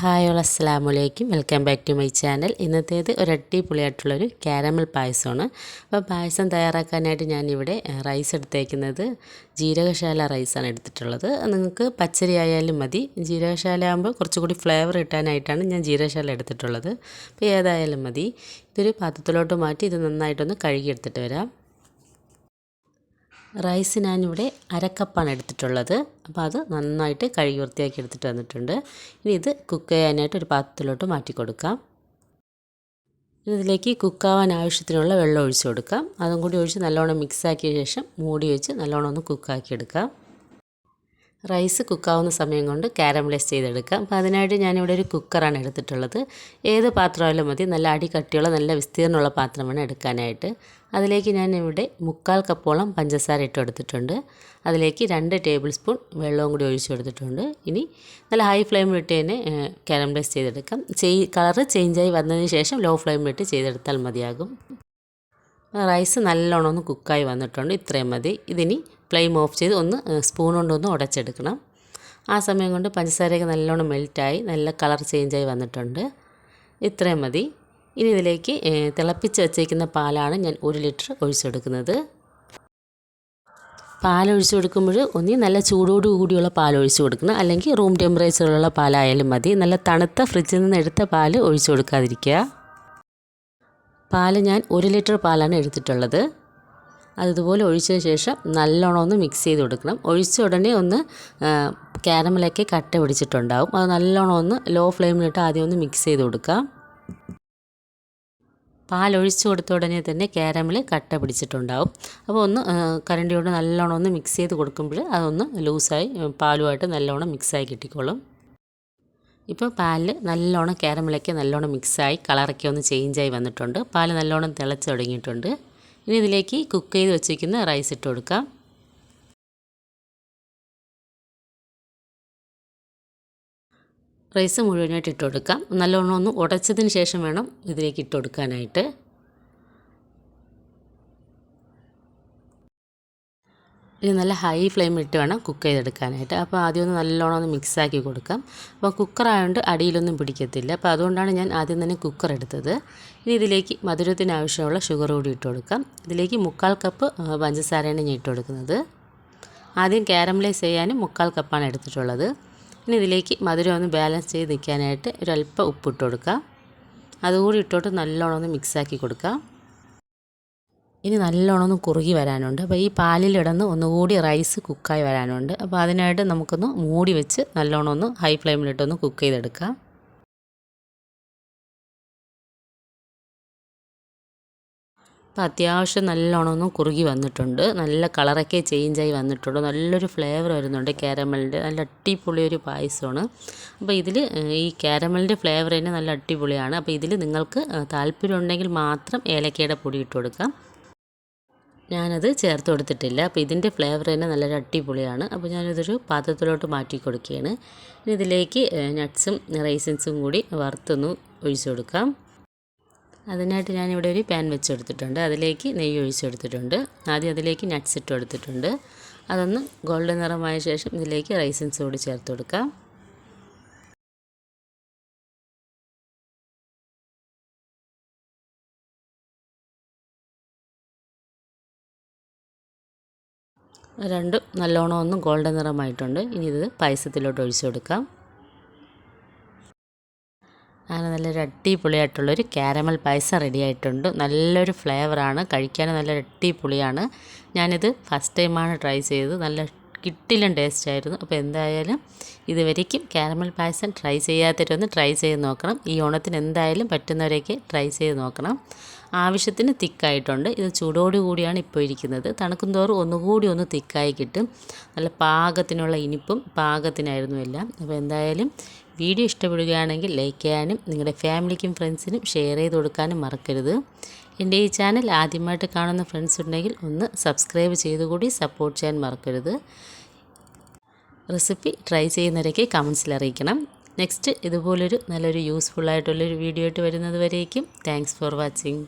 Hi all അസ്സാം വലൈക്കും welcome back to my channel. ഇന്നത്തേത് ഒരു അടിപൊളിയായിട്ടുള്ളൊരു കാരമൽ പായസമാണ്. അപ്പോൾ പായസം തയ്യാറാക്കാനായിട്ട് ഞാനിവിടെ റൈസ് എടുത്തേക്കുന്നത് ജീരകശാല റൈസാണ് എടുത്തിട്ടുള്ളത്. നിങ്ങൾക്ക് പച്ചരി ആയാലും മതി. ജീരകശാല ആകുമ്പോൾ കുറച്ചുകൂടി ഫ്ലേവർ കിട്ടാനായിട്ടാണ് ഞാൻ ജീരകശാല എടുത്തിട്ടുള്ളത്. അപ്പോൾ ഏതായാലും മതി. ഇതൊരു പാത്രത്തിലോട്ട് മാറ്റി ഇത് നന്നായിട്ടൊന്ന് കഴുകിയെടുത്തിട്ട് വരാം. റൈസ് ഞാനിവിടെ അരക്കപ്പാണ് എടുത്തിട്ടുള്ളത്. അപ്പോൾ അത് നന്നായിട്ട് കഴുകി വൃത്തിയാക്കി എടുത്തിട്ട് വന്നിട്ടുണ്ട്. ഇനി ഇത് കുക്ക് ചെയ്യാനായിട്ട് ഒരു പാത്രത്തിലോട്ട് മാറ്റി കൊടുക്കാം. ഇതിലേക്ക് കുക്കാവാൻ ആവശ്യത്തിനുള്ള വെള്ളം ഒഴിച്ചു കൊടുക്കാം. അതും കൂടി ഒഴിച്ച് നല്ലോണം മിക്സാക്കിയ ശേഷം മൂടി വെച്ച് നല്ലോണം ഒന്ന് കുക്കാക്കി എടുക്കാം. റൈസ് കുക്കാവുന്ന സമയം കൊണ്ട് കാരമലൈസ് ചെയ്തെടുക്കാം. അപ്പോൾ അതിനായിട്ട് ഞാനിവിടെ ഒരു കുക്കറാണ് എടുത്തിട്ടുള്ളത്. ഏത് പാത്രമായാലും മതി. നല്ല അടി കട്ടിയുള്ള നല്ല വിസ്തീർണമുള്ള പാത്രമാണ് എടുക്കാനായിട്ട്. അതിലേക്ക് ഞാൻ ഇവിടെ മുക്കാൽ കപ്പോളം പഞ്ചസാര ഇട്ട് കൊടുത്തിട്ടുണ്ട്. അതിലേക്ക് രണ്ട് ടേബിൾ സ്പൂൺ വെള്ളവും കൂടി ഒഴിച്ചു കൊടുത്തിട്ടുണ്ട്. ഇനി നല്ല ഹൈ ഫ്ലെയിമിലിട്ട് തന്നെ കാരമലൈസ് ചെയ്തെടുക്കാം. ചെയ് കളറ് ചേഞ്ചായി വന്നതിന് ശേഷം ലോ ഫ്ലെയിമിലിട്ട് ചെയ്തെടുത്താൽ മതിയാകും. റൈസ് നല്ലോണം ഒന്ന് കുക്കായി വന്നിട്ടുണ്ട്. ഇത്രയും മതി. ഇതിനി ഫ്ലെയിം ഓഫ് ചെയ്ത് ഒന്ന് സ്പൂൺ കൊണ്ടൊന്ന് ഉടച്ചെടുക്കണം. ആ സമയം കൊണ്ട് പഞ്ചസാരയൊക്കെ നല്ലോണം മെൽറ്റായി നല്ല കളർ ചേഞ്ചായി വന്നിട്ടുണ്ട്. ഇത്രയും മതി. ഇനി ഇതിലേക്ക് തിളപ്പിച്ച് വെച്ചേക്കുന്ന പാലാണ് ഞാൻ ഒരു ലിറ്റർ ഒഴിച്ചെടുക്കുന്നത്. പാലൊഴിച്ച് കൊടുക്കുമ്പോൾ ഒന്നി നല്ല ചൂടോട് കൂടിയുള്ള പാൽ ഒഴിച്ച് കൊടുക്കണം അല്ലെങ്കിൽ റൂം ടെമ്പറേച്ചറിലുള്ള പാലായാലും മതി. നല്ല തണുത്ത ഫ്രിഡ്ജിൽ നിന്ന് എടുത്ത പാൽ ഒഴിച്ച് കൊടുക്കാതിരിക്കുക പാൽ ഞാൻ ഒരു ലിറ്റർ പാലാണ് എടുത്തിട്ടുള്ളത്. അതുപോലെ ഒഴിച്ചതിന് ശേഷം നല്ലോണം ഒന്ന് മിക്സ് ചെയ്ത് കൊടുക്കണം. ഒഴിച്ച ഉടനെ ഒന്ന് ക്യാരമലൊക്കെ കട്ട പിടിച്ചിട്ടുണ്ടാവും. അത് നല്ലോണം ഒന്ന് ലോ ഫ്ലെയിമിലിട്ട് ആദ്യം ഒന്ന് മിക്സ് ചെയ്ത് കൊടുക്കാം പാൽ ഒഴിച്ചു കൊടുത്ത ഉടനെ തന്നെ ക്യാരമിൽ കട്ട പിടിച്ചിട്ടുണ്ടാവും. അപ്പോൾ ഒന്ന് കരണ്ടി കൊണ്ട് നല്ലോണം ഒന്ന് മിക്സ് ചെയ്ത് കൊടുക്കുമ്പോൾ അതൊന്ന് ലൂസായി പാലുമായിട്ട് നല്ലോണം മിക്സായി കിട്ടിക്കോളും. ഇപ്പോൾ പാലിൽ നല്ലോണം ക്യാരമിലൊക്കെ നല്ലോണം മിക്സായി കളറൊക്കെ ഒന്ന് ചേഞ്ചായി വന്നിട്ടുണ്ട്. പാൽ നല്ലോണം തിളച്ച് തുടങ്ങിയിട്ടുണ്ട്. ഇനി ഇതിലേക്ക് കുക്ക് ചെയ്ത് വെച്ചിരിക്കുന്ന റൈസ് ഇട്ട് കൊടുക്കാം. റൈസ് മുഴുവനായിട്ട് ഇട്ട് കൊടുക്കാം. നല്ലോണം ഒന്ന് ഉടച്ചതിന് ശേഷം വേണം ഇതിലേക്ക് ഇട്ട് കൊടുക്കാനായിട്ട്. ഇനി നല്ല ഹൈ ഫ്ലെയിം ഫ്ലെയിമിലിട്ട് വേണം കുക്ക് ചെയ്തെടുക്കാനായിട്ട്. അപ്പോൾ ആദ്യം ഒന്ന് നല്ലോണം ഒന്ന് മിക്സാക്കി കൊടുക്കാം. അപ്പോൾ കുക്കറായതുകൊണ്ട് അടിയിലൊന്നും പിടിക്കത്തില്ല. അപ്പോൾ അതുകൊണ്ടാണ് ഞാൻ ആദ്യം തന്നെ കുക്കർ എടുത്തത്. ഇനി ഇതിലേക്ക് മധുരത്തിന് ആവശ്യമുള്ള ഷുഗർ കൂടി ഇട്ട് കൊടുക്കാം. ഇതിലേക്ക് മുക്കാൽ കപ്പ് പഞ്ചസാരയാണ് ഞാൻ ഇട്ട് കൊടുക്കുന്നത്. ആദ്യം ക്യാരമലൈസ് ചെയ്യാനും മുക്കാൽ കപ്പാണ് എടുത്തിട്ടുള്ളത്. ഇനി ഇതിലേക്ക് മധുരം ഒന്ന് ബാലൻസ് ചെയ്ത് നിൽക്കാനായിട്ട് ഒരല്പം ഉപ്പിട്ട് കൊടുക്കാം. അതുകൂടി ഇട്ടോട്ട് നല്ലോണം ഒന്ന് മിക്സാക്കി കൊടുക്കാം. ഇനി നല്ലോണം ഒന്ന് കുറുകി വരാനുണ്ട്. അപ്പോൾ ഈ പാലിലിടന്ന് ഒന്നുകൂടി റൈസ് കുക്കായി വരാനുണ്ട്. അപ്പോൾ അതിനായിട്ട് നമുക്കൊന്ന് മൂടി വെച്ച് നല്ലോണം ഒന്ന് ഹൈ ഫ്ലെയിമിലിട്ടൊന്ന് കുക്ക് ചെയ്തെടുക്കാം. അപ്പോൾ അത്യാവശ്യം നല്ലോണം ഒന്ന് കുറുകി വന്നിട്ടുണ്ട്. നല്ല കളറൊക്കെ ചേഞ്ചായി വന്നിട്ടുണ്ട്. നല്ലൊരു ഫ്ലേവർ വരുന്നുണ്ട് കാരമലിന്റെ നല്ല അടിപൊളി ഒരു പായസമാണ്. അപ്പോൾ ഇതിൽ ഈ കാരമലിന്റെ ഫ്ലേവർ തന്നെ നല്ല അടിപൊളിയാണ്. അപ്പോൾ ഇതിൽ നിങ്ങൾക്ക് താല്പര്യം ഉണ്ടെങ്കിൽ മാത്രം ഏലക്കയുടെ പൊടി ഇട്ട് കൊടുക്കാം. ഞാനത് ചേർത്ത് കൊടുത്തിട്ടില്ല. അപ്പോൾ ഇതിന്റെ ഫ്ലേവർ തന്നെ നല്ലൊരു അടിപൊളിയാണ്. അപ്പോൾ ഞാനിതൊരു പാത്രത്തിലോട്ട് മാറ്റി കൊടുക്കുകയാണ്. ഇനി ഇതിലേക്ക് നട്ട്സും റൈസിൻസും കൂടി വറുത്തൊന്ന് ഒഴിച്ചു കൊടുക്കാം. അതിനായിട്ട് ഞാനിവിടെ ഒരു പാൻ വെച്ചെടുത്തിട്ടുണ്ട്. അതിലേക്ക് നെയ്യ് ഒഴിച്ചെടുത്തിട്ടുണ്ട്. ആദ്യം അതിലേക്ക് നട്ട്സ് ഇട്ട് കൊടുത്തിട്ടുണ്ട്. അതൊന്ന് ഗോൾഡൻ നിറമായ ശേഷം ഇതിലേക്ക് റൈസിൻസ് കൂടി ചേർത്ത് കൊടുക്കാം. രണ്ടും നല്ലോണം ഒന്ന് ഗോൾഡൻ നിറമായിട്ടുണ്ട്. ഇനി ഇത് പായസത്തിലോട്ട് ഒഴിച്ചു കൊടുക്കാം. അങ്ങനെ നല്ലൊരു അടിപൊളിയായിട്ടുള്ളൊരു കാരമൽ പായസം റെഡി ആയിട്ടുണ്ട്. നല്ലൊരു ഫ്ലേവറാണ് കഴിക്കാൻ നല്ലൊരു അടിപൊളിയാണ്. ഞാനിത് ഫസ്റ്റ് ടൈമാണ് ട്രൈ ചെയ്തത്. നല്ല കിട്ടിലും ടേസ്റ്റ് ആയിരുന്നു. അപ്പോൾ എന്തായാലും ഇതുവരേക്കും കാരമൽ പായസം ട്രൈ ചെയ്യാത്തവരൊന്ന് ട്രൈ ചെയ്ത് നോക്കണം. ഈ ഓണത്തിന് എന്തായാലും പറ്റുന്നവരൊക്കെ ട്രൈ ചെയ്ത് നോക്കണം. ആവശ്യത്തിന് തിക്കായിട്ടുണ്ട്. ഇത് ചൂടോടുകൂടിയാണ് ഇപ്പോൾ ഇരിക്കുന്നത്. തണുക്കും തോറും ഒന്നുകൂടി ഒന്ന് തിക്കായി കിട്ടും. നല്ല പാകത്തിനുള്ള ഇനിപ്പും പാകത്തിനായിരുന്നു എല്ലാം. അപ്പോൾ എന്തായാലും വീഡിയോ ഇഷ്ടപ്പെടുകയാണെങ്കിൽ ലൈക്ക് ചെയ്യാനും നിങ്ങളുടെ ഫാമിലിക്കും ഫ്രണ്ട്സിനും ഷെയർ ചെയ്ത് കൊടുക്കാനും മറക്കരുത്. എന്റെ ഈ ചാനൽ ആദ്യമായിട്ട് കാണുന്ന ഫ്രണ്ട്സ് ഉണ്ടെങ്കിൽ ഒന്ന് സബ്സ്ക്രൈബ് ചെയ്തുകൂടി സപ്പോർട്ട് ചെയ്യാൻ മറക്കരുത്. റെസിപ്പി ട്രൈ ചെയ്യുന്നവരൊക്കെ കമൻസിൽ അറിയിക്കണം. നെക്സ്റ്റ് ഇതുപോലൊരു നല്ലൊരു യൂസ്ഫുൾ ആയിട്ടുള്ളൊരു വീഡിയോ ആയിട്ട് വരുന്നത് വരേക്കും. Thanks for watching